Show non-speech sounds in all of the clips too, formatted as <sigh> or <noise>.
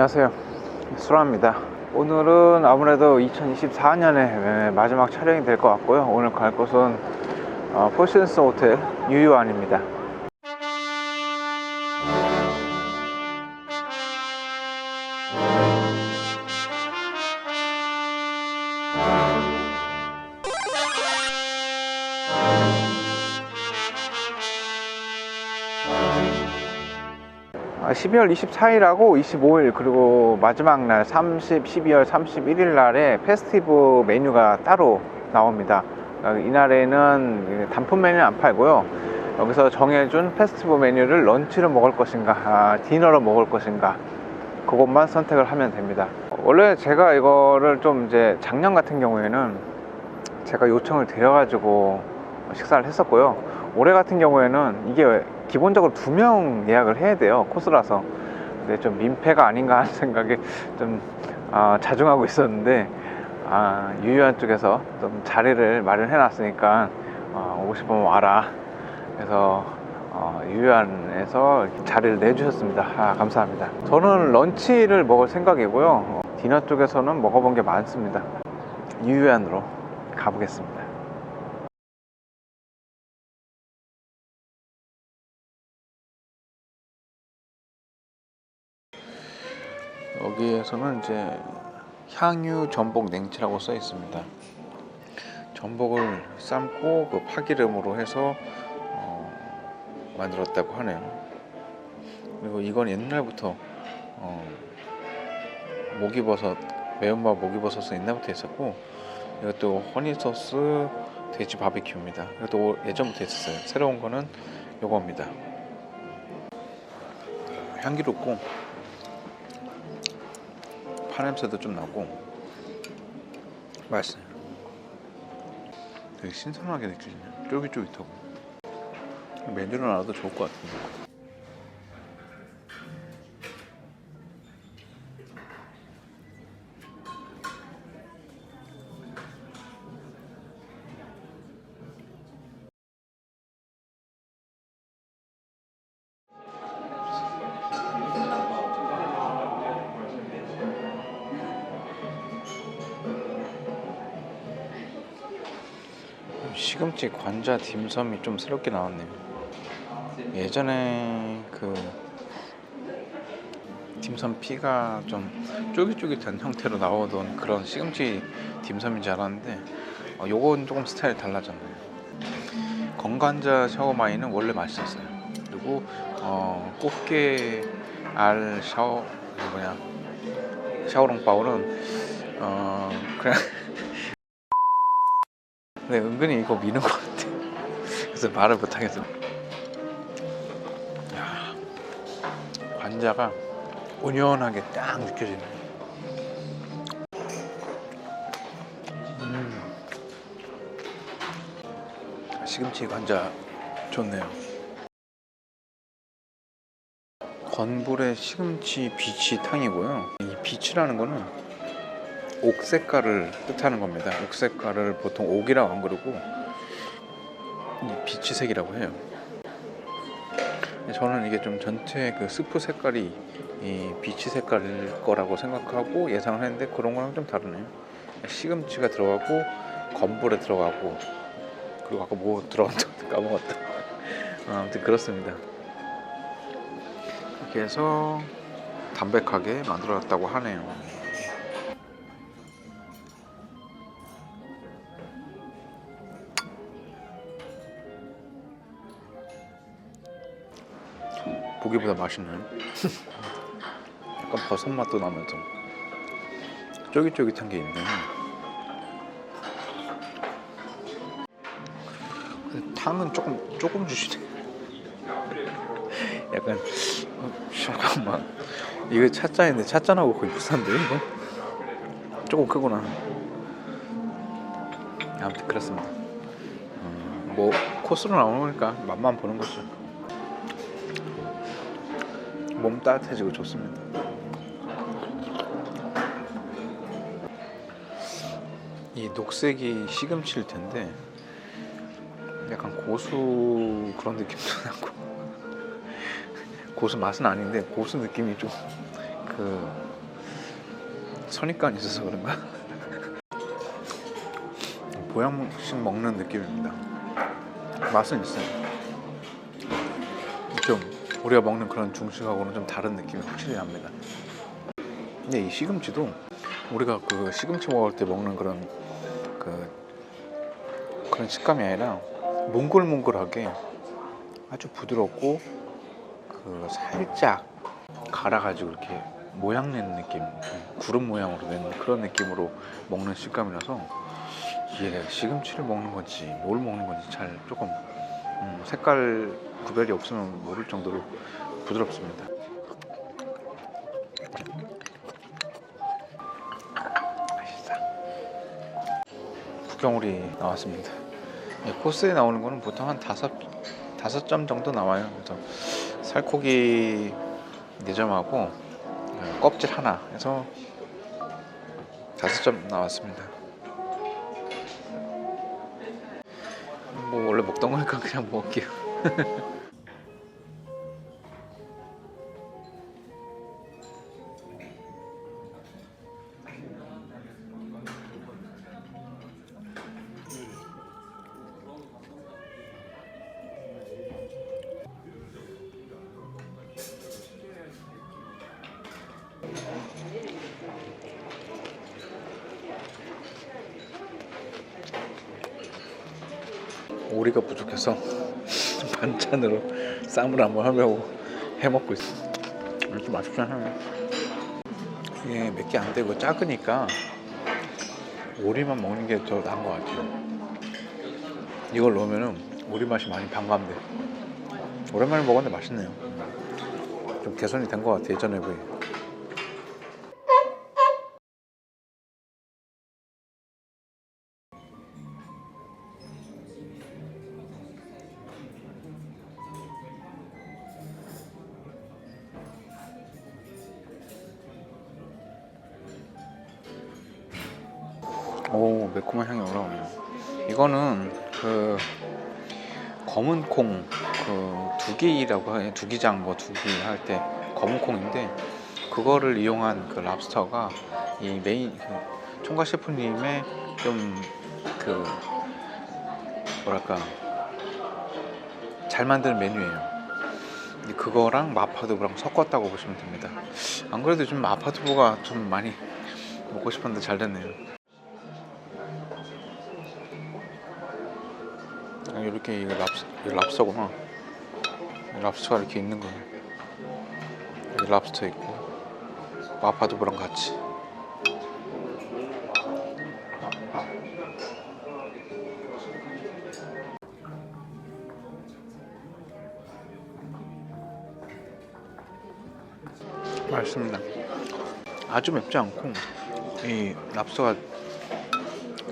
안녕하세요. 수라입니다. 오늘은 아무래도 2024년에 마지막 촬영이 될 것 같고요. 오늘 갈 곳은 어, 포시즌스 호텔 유유안입니다 12월 24일하고 25일 그리고 마지막 날 30, 12월 31일 날에 페스티브 메뉴가 따로 나옵니다. 아, 이날에는 단품 메뉴는 안 팔고요. 여기서 정해준 페스티브 메뉴를 런치로 먹을 것인가, 아, 디너로 먹을 것인가, 그것만 선택을 하면 됩니다. 원래 제가 이거를 좀 이제 작년 같은 경우에는 제가 요청을 드려가지고 식사를 했었고요. 올해 같은 경우에는 이게 기본적으로 두 명 예약을 해야 돼요. 코스라서. 근데 좀 민폐가 아닌가 하는 생각에 좀 아, 자중하고 있었는데 아, 유유한 쪽에서 좀 자리를 마련해 놨으니까 어, 오고 싶으면 와라. 그래서 어, 유유한에서 자리를 내주셨습니다. 아, 감사합니다. 저는 런치를 먹을 생각이고요. 어, 디너 쪽에서는 먹어본 게 많습니다. 유유한으로 가보겠습니다. 여기에서는 이제 향유 전복 냉채라고 써 있습니다. 전복을 삶고 그 파기름으로 해서 어, 만들었다고 하네요. 그리고 이건 옛날부터 어, 목이버섯 매운맛 목이버섯은 옛날부터 있었고 이것도 허니 소스 돼지 바비큐입니다. 이것도 예전부터 있었어요. 새로운 거는 요겁니다. 향기롭고 파 냄새도 좀 나고 맛있어요. 되게 신선하게 느껴지네요. 쫄깃쫄깃하고 메뉴를 알아도 좋을 것 같은데. 시금치 관자 딤섬이 좀 새롭게 나왔네요. 예전에 그 딤섬 피가 좀 쫄깃쫄깃한 형태로 나오던 그런 시금치 딤섬인 줄 알았는데 어, 요건 조금 스타일이 달라졌네요. 건관자 샤오마이는 원래 맛있었어요. 그리고 어, 꽃게 알 샤오 그 뭐냐 샤오롱바오는 어 그냥 근데 은근히 이거 미는 것 같아. 그래서 말을 못 하겠어. 야, 관자가 온연하게 딱 느껴지네. 음. 시금치 관자 좋네요. 건불의 시금치 비치 탕이고요. 이 비치라는 거는 옥 색깔을 뜻하는 겁니다. 옥 색깔을 보통 옥이라고 안 그러고 이 비치색이라고 해요. 저는 이게 좀 전체 그 스프 색깔이 이 비치 색깔일 거라고 생각하고 예상을 했는데 그런 거랑 좀 다르네요. 시금치가 들어가고 건불에 들어가고 그리고 아까 뭐 들어간다 <laughs> 까먹었다. 어, 아무튼 그렇습니다. 이렇게 해서 담백하게 만들어놨다고 하네요. 보기보다 맛있네. 약간 버섯 맛도 나면서 쫄깃쫄깃한 게 있네. 탕은 조금 조금 주시네. <laughs> 약간 어, 잠깐만 이거 찻잔인데 찻잔하고 거의 비슷한데 이거 조금 크구나. 아무튼 그렇습니다. 음, 뭐 코스로 나오니까 맛만 보는 거죠. 몸 따뜻해지고 좋습니다. 이 녹색이 시금치일 텐데 약간 고수 그런 느낌도 <laughs> 나고 고수 맛은 아닌데 고수 느낌이 좀 그 선입관이 있어서 그런가? <laughs> 보양식 먹는 느낌입니다. 맛은 있어요. 좀 우리가 먹는 그런 중식하고는 좀 다른 느낌이 확실히 납니다. 근데 이 시금치도 우리가 그 시금치 먹을 때 먹는 그런 그 그런 식감이 아니라 몽글몽글하게 아주 부드럽고 그 살짝 갈아가지고 이렇게 모양 낸 느낌, 구름 모양으로 낸 그런 느낌으로 먹는 식감이라서 이게 시금치를 먹는 건지 뭘 먹는 건지 잘 조금 음, 색깔 구별이 없으면 모를 정도로 부드럽습니다. 맛있다. 북경오리 나왔습니다. 이 코스에 나오는 거는 보통 한 다섯 다섯 점 정도 나와요. 그래서 살코기 네 점하고 어, 껍질 하나 해서 다섯 점 나왔습니다. 뭐 원래 먹던 거니까 그냥 먹을게요. <laughs> 오리가 부족해서 <laughs> 반찬으로 쌈을 한번 하려고 해 먹고 있어. 맛있긴 하네. 이게 몇 개 안 되고 작으니까 오리만 먹는 게 더 나은 것 같아요. 이걸 넣으면은 오리 맛이 많이 반감돼. 오랜만에 먹었는데 맛있네요. 좀 개선이 된 것 같아 예전에 비해. 오 매콤한 향이 올라오네요. 이거는 그 검은 콩 그 두기라고 해 두기장 뭐 두기 할 때 검은 콩인데 그거를 이용한 그 랍스터가 이 메인 그 총각 셰프님의 좀 그 뭐랄까 잘 만든 메뉴예요. 그거랑 마파두부랑 섞었다고 보시면 됩니다. 안 그래도 좀 마파두부가 좀 많이 먹고 싶었는데 잘 됐네요. 이렇게 이거 랍스, 이거 랍스터구나. 이 랍스터가 이렇게 있는 거네. 여기 랍스터 있고 마파두부랑 같이. 맛있습니다. 아주 맵지 않고 이 랍스터가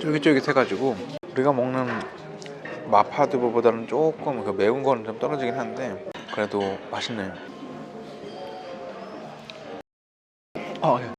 쫄깃쫄깃해가지고 우리가 먹는 마파두부보다는 조금 그 매운 거는 좀 떨어지긴 한데 그래도 맛있네요. 아 예.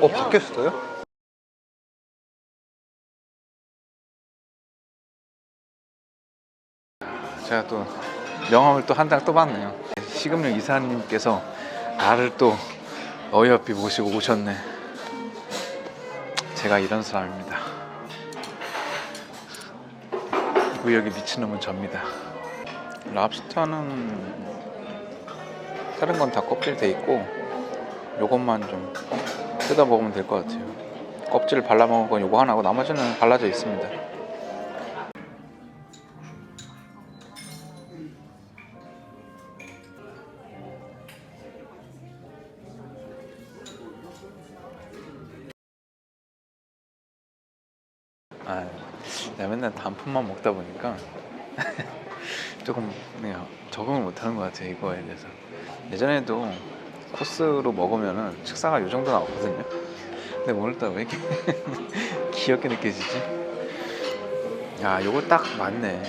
어 바뀌었어요? 제가 또 명함을 또 한 장또 받네요. 시금령 이사님께서 나를 또 어이없이 모시고 오셨네. 제가 이런 사람입니다. 구역에 미친놈은 접니다. 랍스타는 다른 건 다 껍질 돼 있고 요것만 좀 뜯어 먹으면 될 것 같아요. 껍질 발라 먹은 건 요거 하나고 나머지는 발라져 있습니다. 맨날 단품만 먹다 보니까 <laughs> 조금 그냥 적응을 못하는 것 같아요 이거에 대해서. 예전에도 코스로 먹으면은 식사가 이 정도 나왔거든요. 근데 오늘따라 왜 이렇게 <laughs> 귀엽게 느껴지지? 야 요거 딱 맞네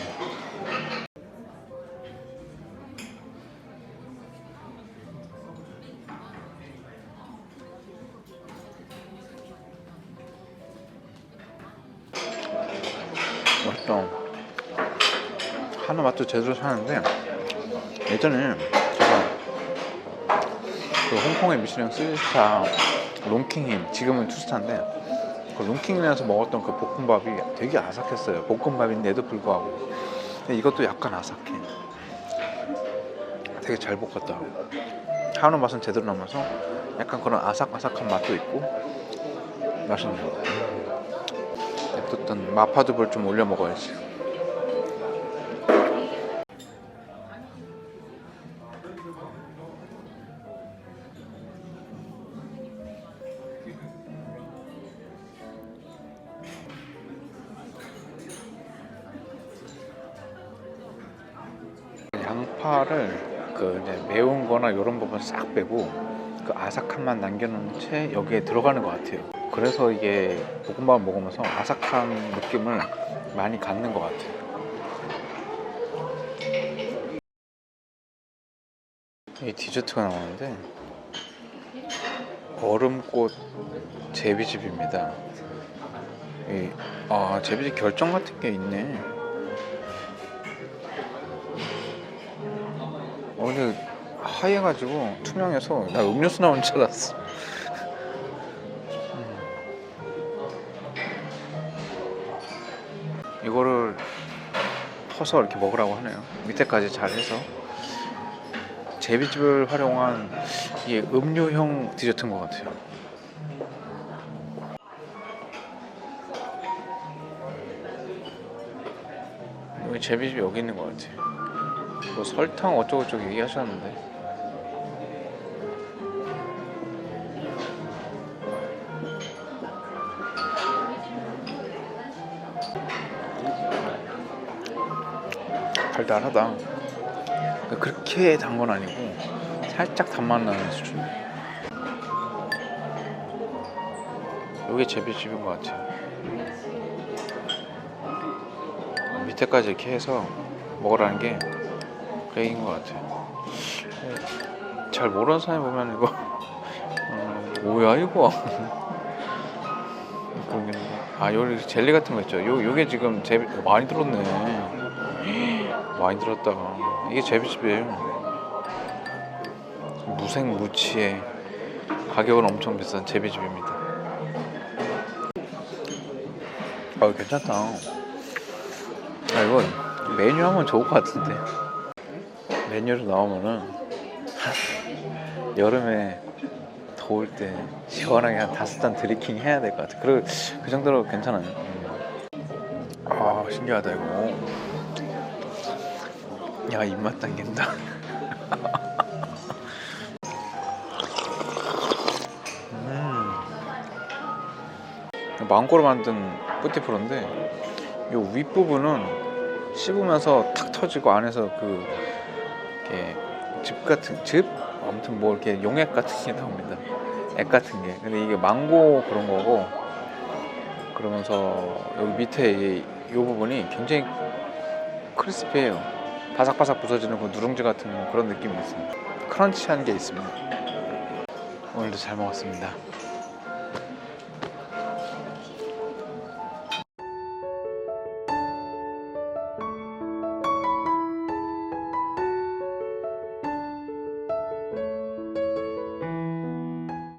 맛있다 한우 맛도 제대로 사는데 예전에 제가 그 홍콩의 미슐랭 3스타 롱킹인 지금은 투스타인데 그 롱킹인에서 먹었던 그 볶음밥이 되게 아삭했어요. 볶음밥인데도 불구하고. 근데 이것도 약간 아삭해. 되게 잘 볶았다. 한우 맛은 제대로 나면서 약간 그런 아삭아삭한 맛도 있고 맛있네요 어쨌든 마파두부를 좀 올려 먹어야지 양파를 그 매운 거나 이런 부분 싹 빼고 그 아삭함만 남겨놓은 채 여기에 들어가는 것 같아요. 그래서 이게 볶음밥 먹으면서 아삭한 느낌을 많이 갖는 것 같아요. 이 디저트가 나오는데 얼음꽃 제비집입니다. 이, 아 제비집 결정 같은 게 있네. 어, 근데 하얘가지고 투명해서 나 음료수 나온 줄 알았어. 퍼서 이렇게 먹으라고 하네요. 밑에까지 잘 해서 제비집을 활용한 이게 음료형 디저트인 것 같아요. 제비집 여기 있는 것 같아요. 뭐 설탕 어쩌고저쩌고 얘기하셨는데 달달하다 그러니까 그렇게 단 건 아니고 살짝 단맛 나는 수준 이게 제비집인 것 같아요 밑에까지 이렇게 해서 먹으라는 게 얘기인 것 같아요. 잘 모르는 사람이 보면 이거 어, 뭐야 이거? <laughs> 아 여기 젤리 같은 거 있죠. 요 요게 지금 제비 많이 들었네. 많이 들었다. 이게 제비집이에요. 무생무치에 가격은 엄청 비싼 제비집입니다. 아 괜찮다. 아 이거 메뉴 하면 좋을 것 같은데. 메뉴로 나오면은 여름에 더울 때 시원하게 한 다섯 잔 드리킹 해야 될 것 같아. 그리고 그 정도로 괜찮아요. 음. 아 신기하다 이거. 야 입맛 당긴다. 음. 망고로 만든 뿌티프로인데 요 윗부분은 씹으면서 탁 터지고 안에서 그 이렇게 즙 같은 즙 아무튼 뭐 이렇게 용액 같은 게 나옵니다. 액 같은 게. 근데 이게 망고 그런 거고 그러면서 여기 밑에 이, 이 부분이 굉장히 크리스피해요. 바삭바삭 부서지는 그 누룽지 같은 그런 느낌이 있습니다. 크런치한 게 있습니다. 오늘도 잘 먹었습니다.